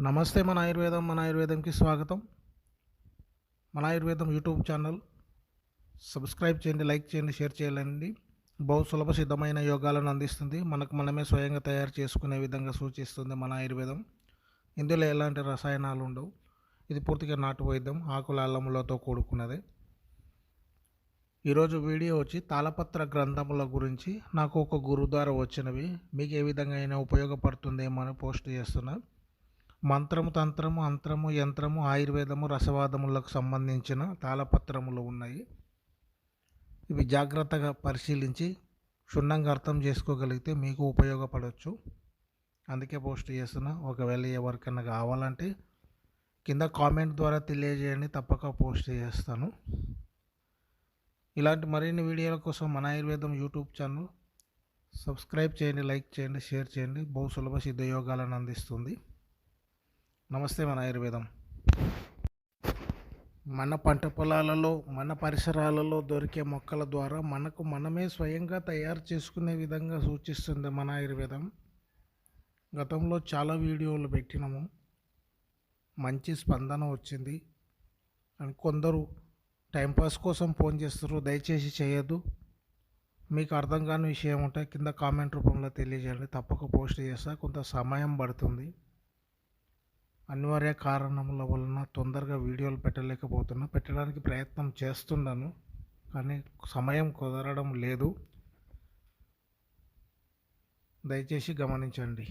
నమస్తే మన ఆయుర్వేదం మన ఆయుర్వేదంకి స్వాగతం. మన ఆయుర్వేదం యూట్యూబ్ ఛానల్. సబ్స్క్రైబ్ చేయండి లైక్ చేయండి షేర్ చేయాలండి బహు సులభ సిద్ధమైన యోగాలను అందిస్తుంది. మనకు మనమే స్వయంగా తయారు చేసుకునే విధంగా సూచిస్తుంది మన ఆయుర్వేదం. ఇందులో ఎలాంటి రసాయనాలు ఉండవు. ఇది పూర్తిగా నాటు వైద్యం ఆకుల అల్లములతో కూడుకున్నది. ఈరోజు వీడియో వచ్చి తాళపత్ర గ్రంథముల గురించి. నాకు ఒక గురు ద్వారా వచ్చినవి. మీకు ఏ విధంగా అయినా ఉపయోగపడుతుందేమో అని పోస్ట్ చేస్తున్నాను మంత్రము తంత్రము అంత్రము యంత్రము ఆయుర్వేదము రసవాదములకు సంబంధించిన తాళపత్రములు ఉన్నాయి. ఇవి జాగ్రత్తగా పరిశీలించి క్షుణ్ణంగా అర్థం చేసుకోగలిగితే మీకు ఉపయోగపడవచ్చు అందుకే పోస్ట్ చేస్తున్న ఒకవేళ ఎవరికైనా కావాలంటే కింద కామెంట్ ద్వారా తెలియజేయండి తప్పక పోస్ట్ చేస్తాను. ఇలాంటి మరిన్ని వీడియోల కోసం మన ఆయుర్వేదం యూట్యూబ్ ఛానల్ సబ్స్క్రైబ్ చేయండి లైక్ చేయండి షేర్ చేయండి. బహు సులభ సిద్ధ యోగాలను అందిస్తుంది. నమస్తే మన ఆయుర్వేదం. మన పంట పొలాలలో మన పరిసరాలలో దొరికే మొక్కల ద్వారా మనకు మనమే స్వయంగా తయారు చేసుకునే విధంగా సూచిస్తుంది మన ఆయుర్వేదం. గతంలో చాలా వీడియోలు పెట్టినాము. మంచి స్పందన వచ్చింది. అని కొందరు టైంపాస్ కోసం ఫోన్ చేస్తారు దయచేసి చేయొద్దు. మీకు అర్థం కాని విషయం ఉంటే కింద కామెంట్ రూపంలో తెలియజేయండి. తప్పక పోస్ట్ చేస్తా. కొంత సమయం పడుతుంది. అనివార్య కారణముల వలన తొందరగా వీడియోలు పెట్టలేకపోతున్నా. పెట్టడానికి ప్రయత్నం చేస్తున్నాను కానీ సమయం కుదరడం లేదు. దయచేసి గమనించండి.